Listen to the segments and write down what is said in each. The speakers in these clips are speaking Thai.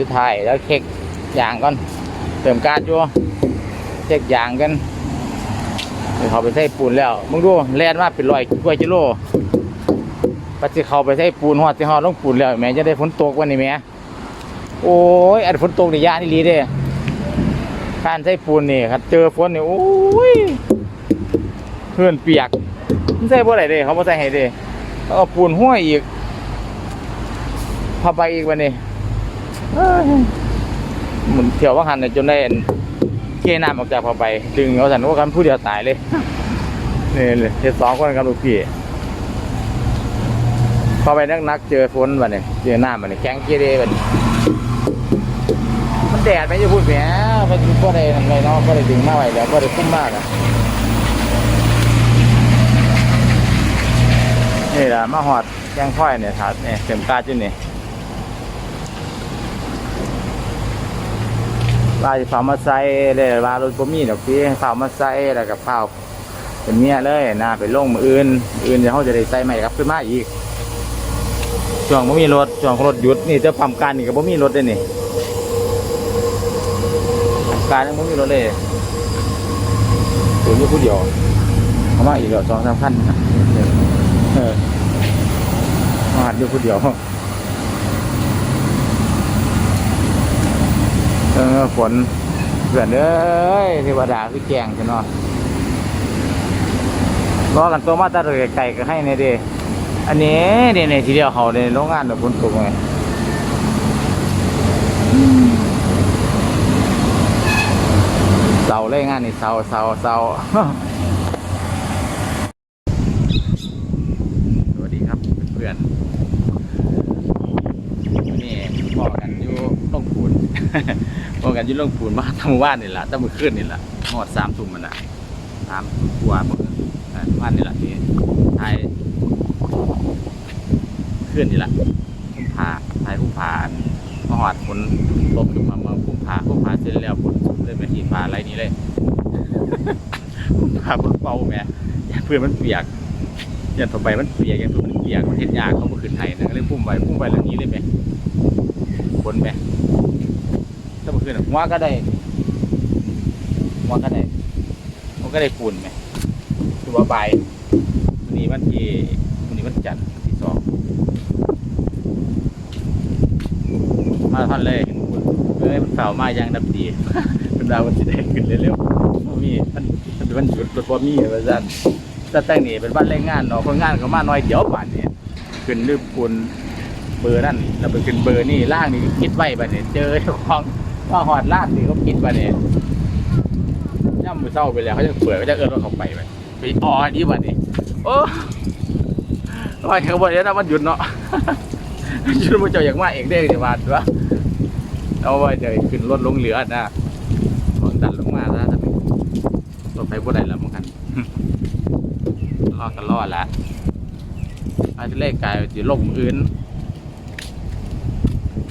สุดท้ายแล้วเช็คยางก่อนเติมกาดอยู่เช็คยางกันเดี๋ยวเขาไปใส่ปูนแล้วมึงดูแล่นมาเป็นรอยกว่ากิโลปัจจุเขาไปใส่ปูนหอดที่หอดลงปูนแล้วแม่จะได้ฝนตกวันนี้แม่โอ้ยอันฝนตกในี่ยานี่ลีเด้การใส่ปูนนี่ครับเจอฝนนี่โอ้ยเพื่อนเปียกมันใส่บ่ได้เด้เขาบ่ใส่ให้เด้เขาเอาปูนห้วยอีกพาไปอีกวันนี้ มุนเที่ยวว่าหันเนี่ยจนได้อันเทน้ำออกจากพาไป ดึงเอาสันว่ากันผู้เดียวตายเลยนี่เลยเทสองคนกันลูกพี่พอไปนักนักๆเจอฝนวันนี้เจอหน้ำวันนี้แข็งเกเรวันนี้มันแดดไหมจะพูดแหมมันก็ได้ทำไรเนาะก็ได้ดึงมาไว้แล้วก็ได้คุ้มมากอะนี่แหละมาหอดแกงค่อยเนี่ยถาดเนี่ยเข็มกาจุดนี่ ลายฝามาใส่เลยลารถบ่มีดอกพี่ฝามาใส่แล้วกับข้าวเป็นเมียเลยนะไปลงมืออื่น อื่นเดี๋ยวเขาจะได้ใส่ใหม่ครับขึ้นมาอีกช่วงบ่มีรถช่วงรถหยุดนี่จะปั๊มการนี่ก็บ่มีรถเลยนี่การยังบ่มีรถเลยถึงอยู่ผู้เดียวเอามาอีกแล้วสองสามคันนเออมาหัดอยู่ผู้เดียว เออฝนเพื่อนเอ้ยเทวดาคือแกงใช่เนาะรอกันตัวมาตาเรือไก่ก็ให้ในเดอันนี้เนี่ยเนี่ยทีเดียวเขาในโรงงานแบบฝนตกไงเสาเลยงานนี่เสาเสาเสาสวัสดีครับเพื่อนนี่พ่อกันอยู่ลงปูน กันยุ่ลงปูนมาทำว่านนี่แหละตั้งมือขึ้นนี่แหละหอดสามทุ่มมันน่ะสามกว่ามือเอ่อว่านนี่แหละที่ทายขึ้นนี่แหละพุ่มพาทายพุ่มพามาหอดฝนตกขึ้นมาเมื่อพุ่มพาพุ่มพาเสร็จแล้วฝนตกเลยไปที่พาไรนี้เลยพุ่มพาฝนเป่าแม่อย่าเพื่อนมันเปียกอย่าถบใบมันเปียกอย่าเพื่อนมันเปียกมันเห็นยากเขาก็ขึ้นไทยนะก็เลยพุ่มใบพุ่มใบเหล่านี้เลยไหมฝนไหม ถ้าเมื่อคืนน่ะหัวก็ได้หัวก็ได้หัวก็ได้ปูนไหมคือว่าใบวันนี้วันที่วันนี้วันจันทร์ที่สองมาท่อนเลยเห็นปูนเอ้ยมันเฝ่ามาอย่างดับดีเป็นดาววันที่ได้ขึ้นเร็วๆบ่มีมันมันเป็นวันหยุดรถบ่มีว่าซั่นแต่แต่งนี่เป็นบ้านแรงงานเนาะคนงานก็มาน้อยเดียวป่านนี้ขึ้นด้วยปูนเบอร์นั่นแล้วไปขึ้นเบอร์นี่ล่างนี่คิดไว้บัดนี้เจอเจ้าของ ว่าหอดลาดนี่เขาคิดว่าเนี่ยย่ำมือเศร้าไปแล้วเขาจะเปิดเขาจะเอิ้อนว่าเขาไปไปไปอ๋อดีวันนี้โอ้ว่าเขาบอกเนี่ยนะมันหยุดเนาะหยุดมันเจ้าอย่างว่าเองได้เดี๋ยวมาตัวเอาไว้จะขึ้นรถลงเหลือนะของดันลงมาแล้วรถไปบ่ได้แล้วมั้งคันรอดกันรอดล้วอาจจะเลขกายจะลงมืออื่น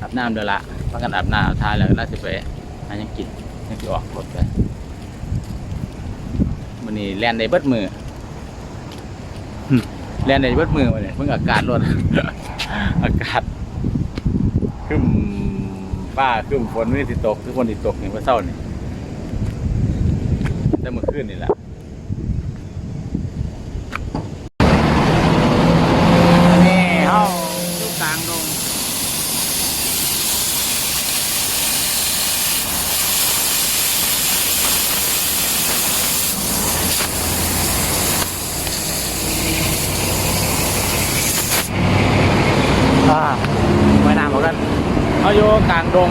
อาบน้ำเดี๋ยวละ พักกันอาบน้ำอาบทาแล้วก็น่าจะไปหายังกินยังจะออกรถไปมันนี่แลนในเบิดมือหึแลนในเบิดมือมาเนี่ยเพิ่งอากาศรถอากาศขึ้นป้าขึ้นฝนไม่ติตกทุกคนติตกเนี่ยว่าเศร้านี่แต่เมื่อคืนนี่แหละนี่เฮาอยู่กลางดง อ่าไม่นานเหมือนกันเขาอยู่กลางดง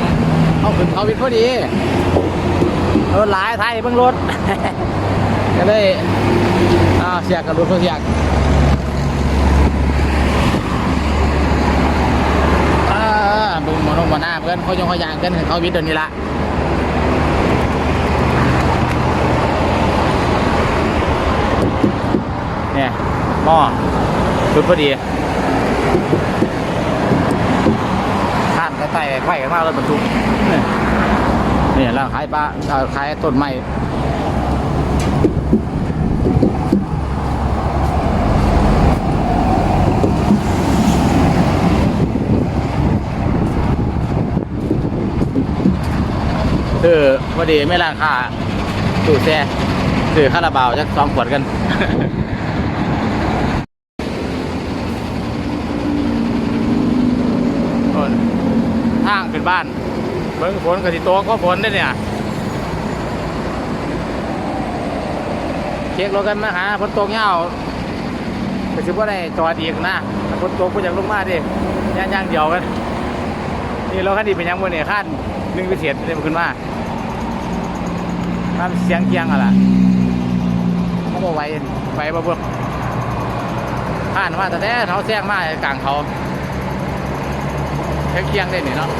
เขาขึ้นเขาวิทย์พอ ดีรถหลายไทยเพิ่งรถก็เลยอ่าเสียกับรถเขาเสียกอ่าบึงมาลงมาหน้าเพื่อนเขายงเขายางกันเขาวิทย์เดี๋ยวนี้ละเนี่ยหม้อชุดพอดีข้ามใกล้ๆไข่กันมากรถบรรทุก เนี่ยเราขายปลาขายต้นไม้คือพอดีไม่ราคาตู้แช่ซื้อคาราบาวจะกสองขวดกันทางขึ้นบ้าน เบิ่งฝนกับที่โต๊ะก็ฝนได้เนี่ยเช็ครถกันมาหาฝนตกเงาก็ถือว่าได้จอดอีกนะฝนตกก็อยากลงมาดิย่างย่างเดียวกัน นี่เราคันนี้เป็นยังบนเนี่ยขั้นหนึ่งพิเศษเลยมันขึ้นมาทำเสียงเกียงอะไรเขาบอกไว้ไฟบ่เบิ่งข้านมาแต่แน่เขาแซงมากลางเขาเสียงเกียงได้เนี่ยเนาะ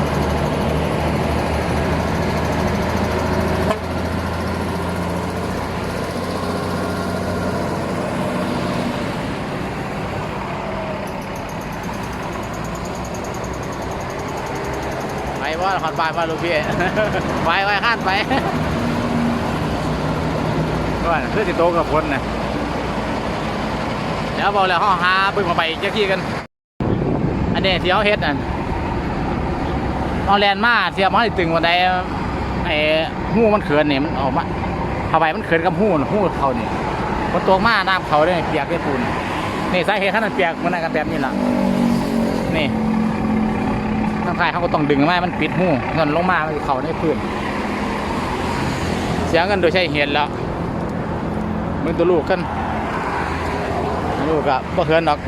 ว่าขอนไปมาลูกพี่ไปไปข้านไปก่อนเพื่อสิโตกับคนนะเดี๋ยวบอกแล้วห้องหาปึ้งมาไปเจ้าที่กัน อันนี้ที่เขาเฮ็ดน่ะเอาแลนมาเสียมาตึงวันใดไอ้หูมันเขินเนี่ยมันออกมาเข้าไปมันเขินกับหูน่ะหูเขาเนี่ยมันตัวมาน้ำเขาเนี่ยเปียกได้ปูนนี่สาเหตุขนาดเปียกมันน่ากันแบบนี้ล่ะนี่ ทางท้ายเขาก็ต้องดึงมามันปิดหูเงินลงมามันเขาในพื้น เสียเงินโดยใช้เหตุแล้วมึงตัวลูกกันลูกอะบ่เขินดอก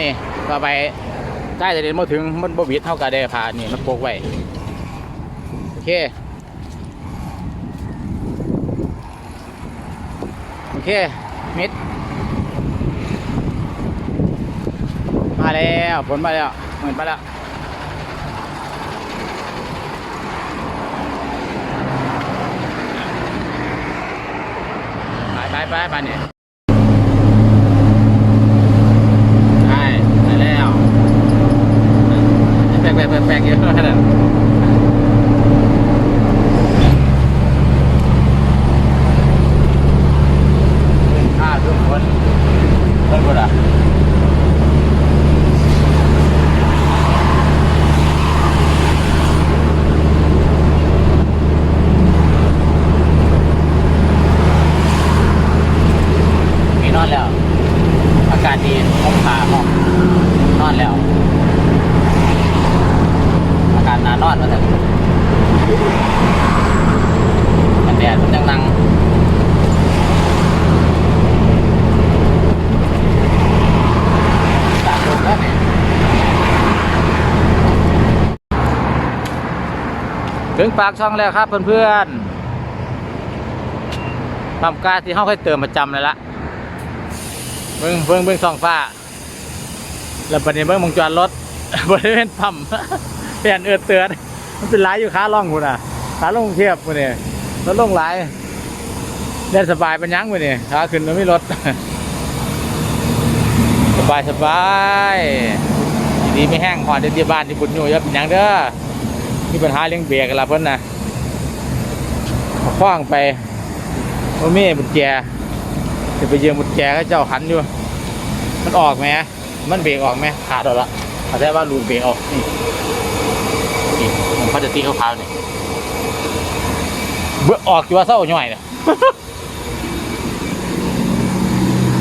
นี่ก็ไปใต้จะเดินมาถึงมันบ่บิดเท่ากับได้พานี่มันโปกไว้ โอเค โอเค มิด มาแล้ว ผลมาแล้วเหมือนมาแล้ว ไปไปไปไปเนี่ยไปไปแล้วแปลกแปลกแปลกแปลกเยอะขนาดนั้นข้าทุกคนคนกูละมีนอนแล้ว อากาศดีห้องขาห้องนอนแล้ว อากาศหนานอนมาแต่กันแดดมันยังนั่งตากลมแล้วเนี่ยถึ งปากช่องแล้วครับเพื่อนๆปั๊มก๊าซที่เขาเคยเติมประจำเลยละเบิ่งเบิ่งเบิ่งสองฟ้า แล้วประเด็นเบิ่งวงจรรถบริเวณปั๊มเปลี่ยนเอือดเตือนมันเป็นหลายอยู่ขาล่องคุณอะขาลงกรุงเทียบคุณนี่รถลงหลายเล่นสบายเป็นยั้งคุณนี่ยขาขึ้นมันไม่รถสบายสบายดีไม่แห้งหอดเดียวที่บ้านที่บุญอยู่อย่าเป็นยังเด้อ มีปัญหาเรื่องเบรกอะไรเพิ่นนะคว้างไปโอ้มีบุญแจจะไปยืมบุญแจก็เจ้าขันอยู่ มันออกไหมมันเบรกออกไหมขาดออกละเขาได้ว่ารูดเบรกออกนี่นี่มันเขาจะตีเขาพาวๆนี่เบื่อออกอยู่ว่าเศร้าหน่อยเนี่ย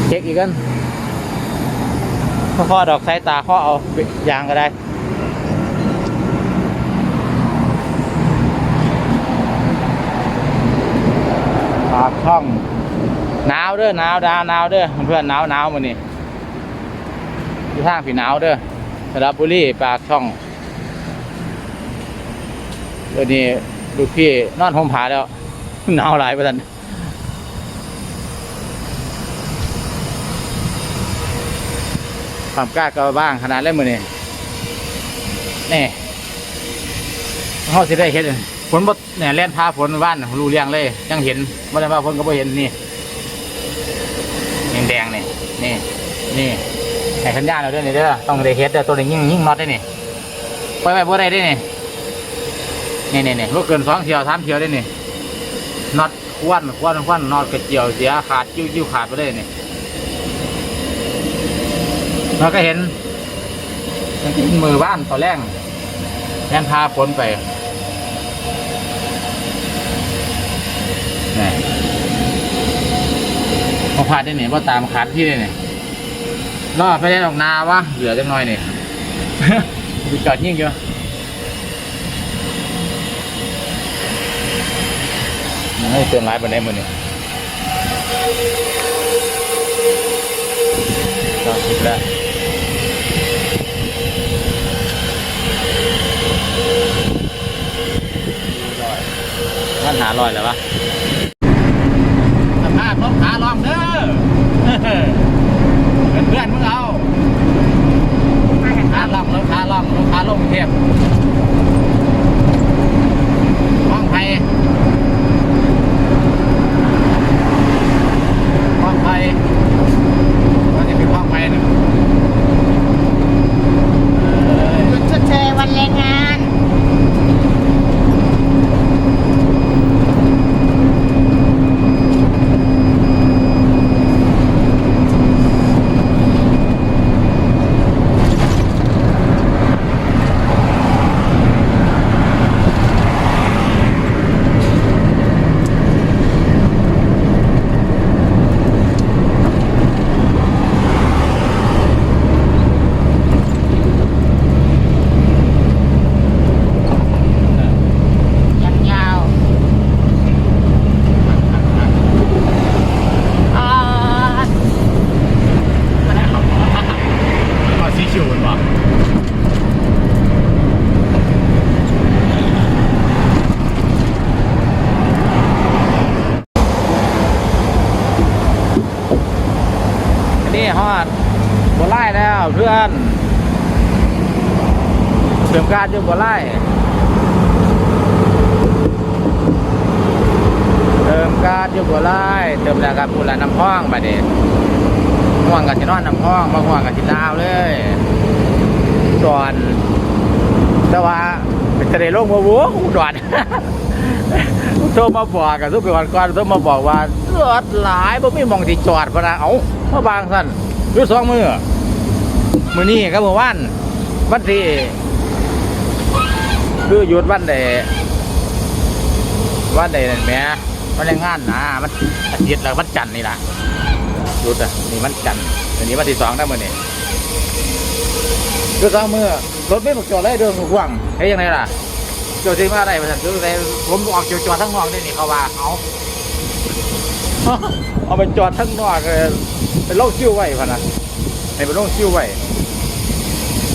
เช็คอีกกันข้อดอกสายตาข้อเอายางก็ได้ ช่องหนาวเด้อหนาวดาวหนาวเด้อเพื่อนหนาวหนาวมันนี่อยู่ทางผีหนาวเด้อสระบุรีปากช่องเดี๋ยวนี้ลูกพี่นอนห่มผ้าแล้วหนาวหลายประทันความกล้าก็บ้างขนาดเล่นมือนี่นี่เขาสิได้เห็น ฝนบดเนี่ยเล่นพาฝนบ้านรู้เรื่องเลย ยังเห็นไม่ได้ว่าฝนก็ไม่เห็นนี่แดงๆนี่นี่นี่ไอ้สัญญาณเราด้วยนี่เด้อต้องได้เฮ็ดเด้อตัวนี้ยิ่งยิ่งน็อตได้นี่ปล่อยไว้บ่ได้ได้นี่นี่นี่นี่บ่เกินสองเที่ยวสามเที่ยวได้นี่น็อตควันควันควันน็อตกระเจียวเสียขาดจิ้วจิ้วขาดไปเลยนี่เราก็เห็นมือบ้านต่อแรงแทนพาฝนไป พาดได้เนี่ยว่าตามคัดที่ได้เนี่ยรอดไปได้ดอกนาวะเหลือจังน้อยเนี่ยไปจอดยิ่งเยอะมันให้เตือนร้ายไปได้หมดเนี่ยก็คิดแล้วท่านหาลอยแล้วปะาพรถขาลองเด้อเพื่อนเพื่อนมึงเอาขาลองรถขาลองรถขาลงเทียบห้องไผ่ห้องไผ่มันจะเป็นห้องไผ่นึ่งเอ้ยหยุดชดเชยวันแรงงาน ยังยาวอ่า เอาสีชิวมันบอกอันนี้ฮอดบั วไล่แล้วเพื่อนเติมการอยู่บัไล่เติมการอยู่บัไล่เติมแล้วกับพูแลน้ำพ้องมาเด็ห่วงกับจะนอนน้ำพ้องมาห่วงกับจิลาวเลยส่วนแต่ว่าเป็นทะเลโลกมาวัวอุดรโทรมาบอกกับทุกคนก่อนโทรมาบอกว่าเลือดหลายบ่มีมองที่จอดพนะเอ้ามาบางสั่นอยู่สองมือ มือนี้ครับเมื่อวานวันที่คือหยุดวันใดวันใดนั่นแหม่วันแรงงานนะมันอาทิตย์แล้ววันจันทร์นี่ล่ะหยุดอะนี่มันจันทร์อันนี้วันที่สองนะมือนี้คือสองมือรถไม่บอกจอดเลยเดินห่วงเฮ้ยยังไงล่ะเจ้าที่มาอะไรมาสั่นคืออะไรผมออกจอจอดทั้งนอกนี่นี่เขาว่าเอาเอาไปจอดทั้งนอกเลยเป็นโรคชิวไว้พะนะให้เป็นโรคชิวไว้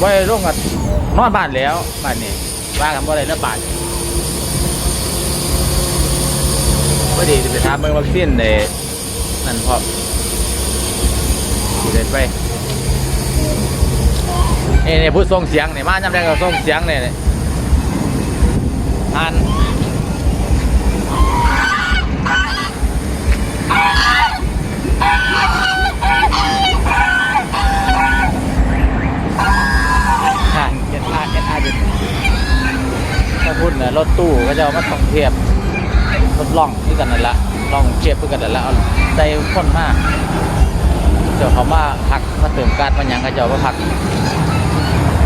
ไว้โรคกับนอนบ้านแล้วบ้านนี้ว่ากันว่าอะไรแล้วบ้านพอดีจะไปทำเมืองวัคซีนในนั่นพร้อมสิเด็ดไปนี่นี่ผู้ส่งเสียงนี่มาจำได้ก็ส่งเสียงเนี่ยอันห่างเอ็นอาร์เอ็นอาร์ดิถ้าพูดเนี่ยรถตู้ ก็จะเอามาท่องเทียบรถล่องด้วยกันนั่นละล่องเทียบด้วยกันนั่นละเอาใจคนมากเจ้าเขามาพักมาเติมการมันหยังก็จะเอามาพัก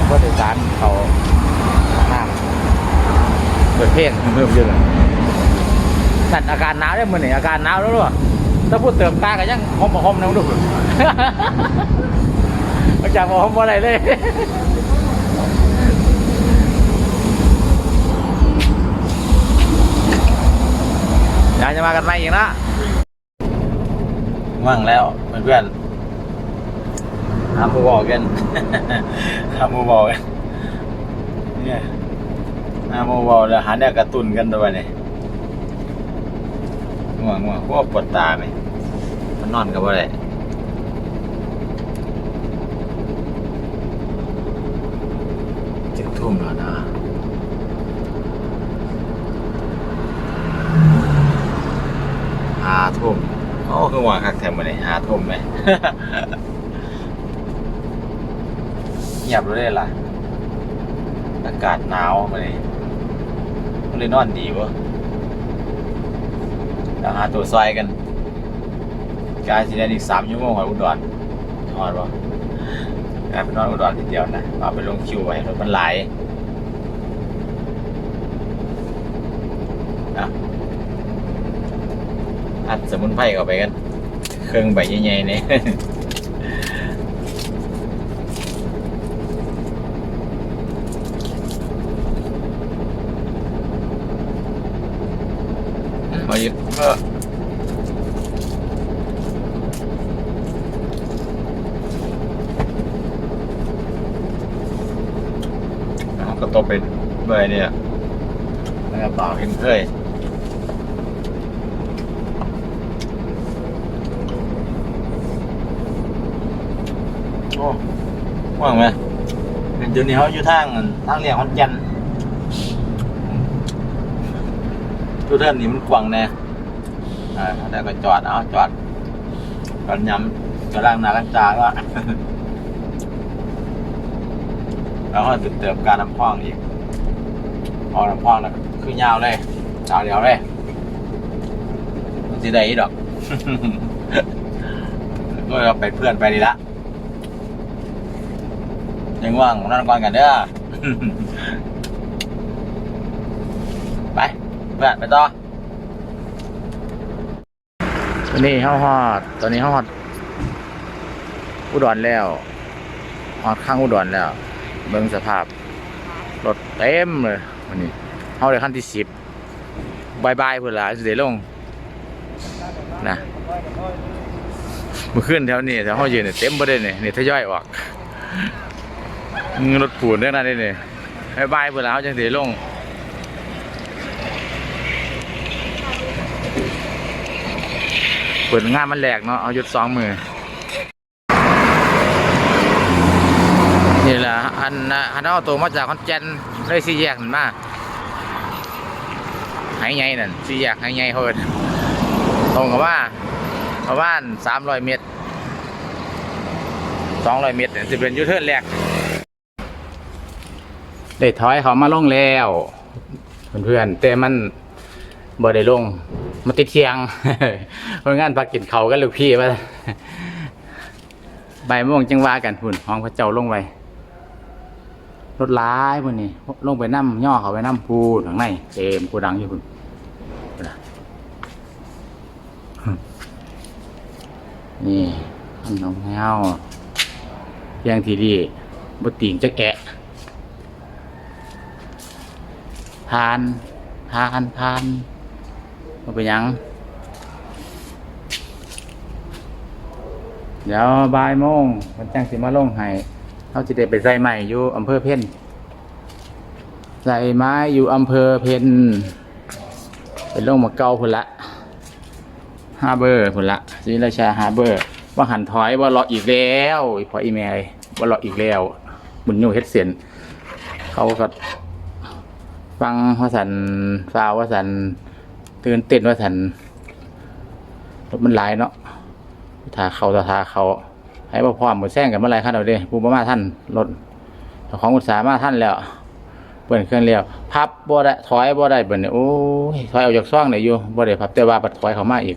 ก็โดยสารเขาห้างเปิดเพลงเพิ่มเยอะเลยนั่นอาการหนาวได้มือนี่อาการหนาวแล้วหรอถ้าพูดเติมตากันยังหอมหอมนะมึงดูอาจารย์บอกหอมอะไรเลย อยากจะมากันไหมอีกนะว่างแล้วเพื่อนๆหาหมูบอกกัน หาหมูบอกกันเนี่ยอาโมบอลแล้วหาแนวกระตุ้นกันด้วยเนี่ยง่วงง่วงพวกปวดตาไหมมันนอนกับอะไรเจ็ดทุ่มแล้วนะ หาทุ่มโอ้คือว่าคักแถมมาเลยหาทุ่มไหม เงียบเลยล่ะ อากาศหนาวมาเลยมันเลยนอนดีวะเราหาตัวซอยกัน กายสิได้อีกสามชั่วโมงของอุดรนอนวะกายไปนอนอุดรทีเดียวนะเอาไปลงคิวไว้รถมันไหลายนะ อัดสมุนไพรเข้าไปกัน เครื่องใบใหญ่ๆเนี่ยมาอยู่ก็เอาก็ตบไปเมื่อยเนี่ยแล้วก็ต่อขึ้นเคย ว่างไหมเป็นจุดนี้เขาอยู่ทางทางเรียกขอนแก่นทุกท่านนี่มันกว้างแน่อ่าแล้วก็จอดเอาจอดจอดย้ำจอดล่างนาล่างตาก็แล้วก็ติดเติมการน้ำพองอีก พอน้ำพองแล้วก็คือยาวเลยยาวเดียวเลยมันสิได้อีดอก ก็เราไปเพื่อนไปดีละ ยังว่างนั่นก่อนกันเด้อ ไปเพื่อนไปต่อตอนนี้เขาฮอด ตอนนี้เขาฮอด อุดรแล้วฮอดข้างอุดรแล้ว เบิ่งสภาพ รถเต็มเลยวันนี้เขาเลยขั้นที่สิบบายบายเพื่อนละสิเดลงนะเมื่อคืนแถวนี้แถวเขายืนเนี่ยเต็มประเด็นเนี่ยนี่ทยอยออก รถปูนเรื่องนั้นเลยเนี่ยบายบายเพื่อนละเขาจังสิได้ลงเปิดงานมันแหลกเนาะเอาหยุดสองมือนี่แหละอันอันเอาตัวมาจากคอนแก่นเลยสี่แยกนั่นมาหายไงนั่นสี่แยกหายไงเฮินตรงกับว่าประมาณสามร้อยเมตรสองร้อยเมตรเนี่ยจะเป็นยูเทิร์นแรก ได้ถอยเขามาลงแล้วเพื่อนๆแต่มันบ่ได้ลงมาติดเทียงเพราะงั้นพักกินเขากันลูกพี่ว่าบ่ายโมงจังว่ากันหุ่นห้องพระเจ้าลงไปรถร้ายพวกนี้ลงไปน้ำย่อเขาไปน้ำพูดทางในเต็มกูดังอยู่คุณนี่น้องแง้วเพียงทีดีบติงจะแกะ ทาน ทาน ทานมาเป็นยัง เดี๋ยวบ่ายโมงมันจ้งสิมาลงให้เขาจะได้ไปใส่ใหม่อยู่อำเภอเพ่นใส่ไม้อยู่อำเภอเพ่นเป็นลงมาเกาพุ่นละฮาเบอร์พุ่นละศรีราชาฮาเบอร์ว่าหันถอยว่าเลาะอีกแล้วพออีเมลว่าเลาะอีกแล้วบุญโยเฮ็ดเสียนเขาก็ ฟังว่าสันฟาวว่าสันตื่นเต้นว่าสันรถมันหลายเนาะทาเขาต่อทาเขาให้บ่พร้อมหมดแซงกันเมื่อไรครับเราเด้ผู้บ่มาท่านรถของอุตสาหมาท่านแล้วเปิดเครื่องเรียวพับบ่ได้ถอยบ่ได้เปิดเนี่ยโอ้ยถอยออกจากซ่องได้อยู่บ่ได้พับแต่ว่าปัดถอยเขามาอีก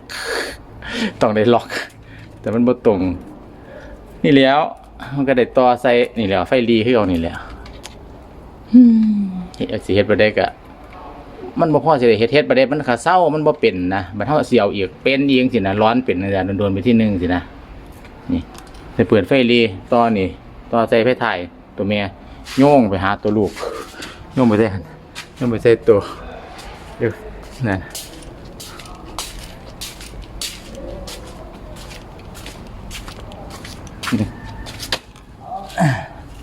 ต้องได้ล็อก แต่มันบ่ตรงนี่แล้ว มันก็ได้ต่อใส่นี่แล้วไฟรีคือเอานี่แล้ว สิเฮ็ดบ่ได้ก็มันบ่พอสิได้เฮ็ดเฮ็ดบ่ได้มันขาเศร้ามันบ่เป็นนะบัดเฮาสิเอาอีกเป็นอีกสินะร้อนเป็นนะโดนๆไปที่หนึงสินะนี่ไปเปิดไฟรีต่อนี่ต่อใส่ไฟถ่ายตัวเมียโยงไปหาตัวลูกโยงไปใส่หั่นโยงไปใส่ตัวเดี๋ยวนั่นนี่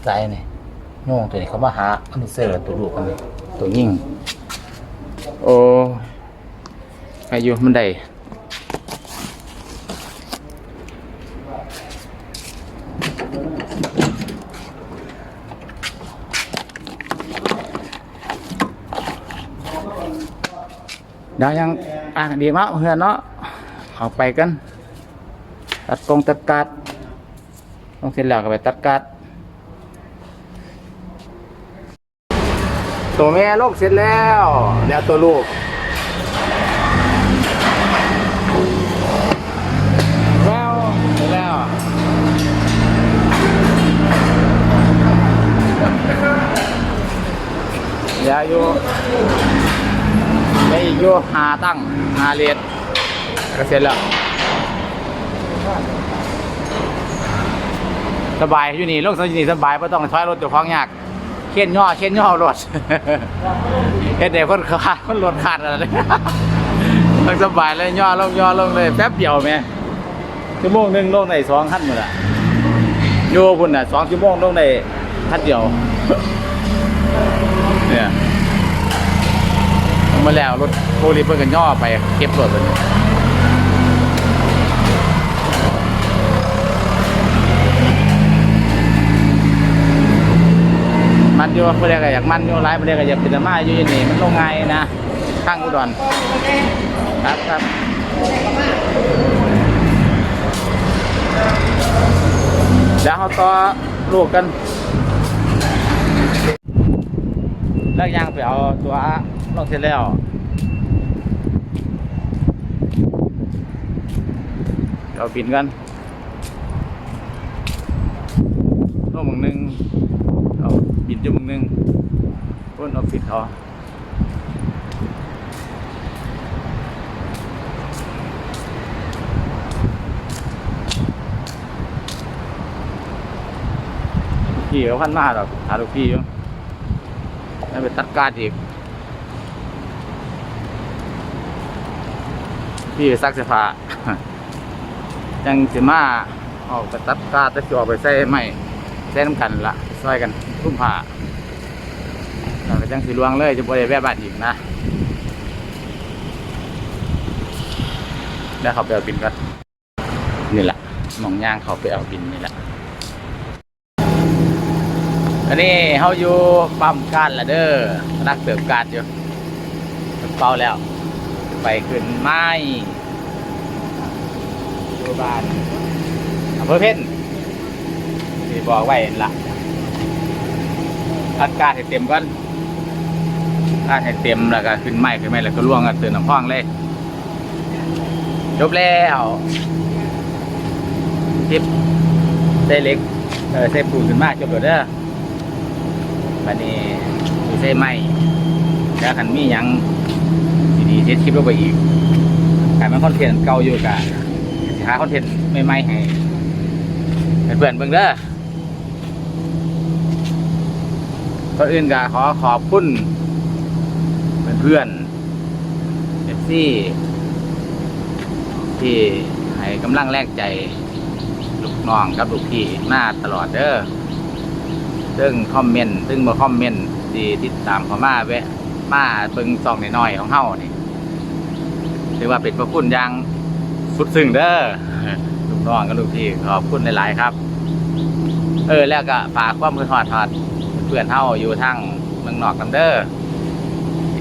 ใส่นี่ โยงตัวนี้เขามาหาอันนี้เสิร์ตัวลูกอันนี้ตัวยิ่งโอ้อายุมันได้เดี๋ยวยังอะดีมากเพื่อนเนาะออกไปกัน ตัดกงตัดกัดต้องเสร็จแล้วก็ไปตัดกัด ตัวแม่ลูกเสร็จแล้วแล้วตัวลูกแล้วเสร็จแล้วเดี๋ยวอยู่ไปอีกอยู่หาตั้งหาเลียดก็เสร็จแล้วสบายอยู่นี่ลงสอยู่นี่สบายไม่ต้องถอยรถเจ้าของยาก เข็นย่อเข็นย่อรถเฮ็ดให้คนขาดคนรถขาดอะไรมันสบายเลยย่อลงย่อลงเลยแป๊บเดียวแม่ชั่วโมงหนึ่งลงได้สองขั้นหมดละโยพุ่นน่ะสองชั่วโมงลงได้ขั้นเดียวเนี่ยมาแล้วรถโพลีเพิ่นกันย่อไปเก็บรถเลย อยู่เพื่อนก็อยากมันอยู่ร้ายเพื่อนก็อยากเป็นอามาอยู่อยี่นี่มันลงไงายนะข้างอุดรครับครับแล้วเขาต่อลูกกันเลิกย่างไปเอาตัวลงเสร็จแล้วเอาบินกันลงมึงหนึงเอาบินจุ่มึงหนึง พ้นออฟฟิศเขาพี่เขาพันมาหรอกหาลูกพี่อยู่แล้วไปตัดการอีก พี่ซักเสื้อผ้ายังสิมาออกไปตัดการต่สิออกไปใส่ไม่ใส่น้ำกันละซอยกันทุ่มผ้า ก็จังสิลวงเลยจะบ่ได้แวะบ้านอีกนะแล้วเขาไปเอาบินก่อนนี่แหละหมองย่างเขาไปเอาบินนี่แหละอันนี้เขาอยู่ปั๊มการละเด้อนักเติมการอยู่เป่าแล้ว ไปขึ้นไม้อยู่บ้านอำเภอเพ่นที่บอกไว้นั่นละอัดการให้เต็มก่อน การให้เต็มแล้วก็ขึ้นไม้ขึ้นไม้แล้วก็ล่วงกันเตือนน้ำพองเลยจบแล้วทิปใส่เล็กเออใส่ปูขึ้นมาจบแล้วเด้อบัดนี้มีใช่ไหมแล้วคันมียังดีๆเซ็ตคลิปลงไปอีกกลายเป็นคอนเทนต์เก่าอยู่กะสิหาคอนเทนต์ใหม่ๆให้เพื่อนเบิ่งเด้อก็อื่นก็ขอขอบคุณ พื่อนเอฟซีที่ให้กำลังแรงใจ ลูกน้องกับลูกพี่มาตลอดเด้อซึ่งคอมเมนต์ซึ่งมาคอมเมนต์ที่ติดตามเขามาแวะมาเบิ่งซองน้อยๆของเฮานี่ถือว่าเป็นพระคุณอย่างสุดซึ้งเด้อลูกน้องกับลูกพี่ขอบคุณหลายๆครับ เออแล้วก็ฝากความเพื่อนฮอดฮอดเพื่อนเฮาอยู่ทั้งเมืองนอกนํเด้อ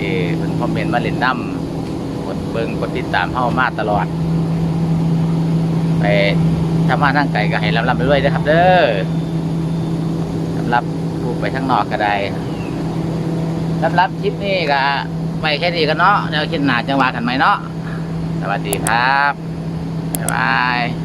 ที่เพิ่นคอมเมนต์มาเล่นน้ำกดเบิงกดติดตามเฮามาตลอด ไปทำมาทางไกลก็ให้ลำๆไปด้วยนะครับ เด้อสำหรับผู้ไปข้างนอกก็ได้สำหรับคลิปนี้ก็ไปแค่นี้กันเนาะเดี๋ยวคลิปหนาจังหวะกันไหมเนาะสวัสดีครับบ๊ายบาย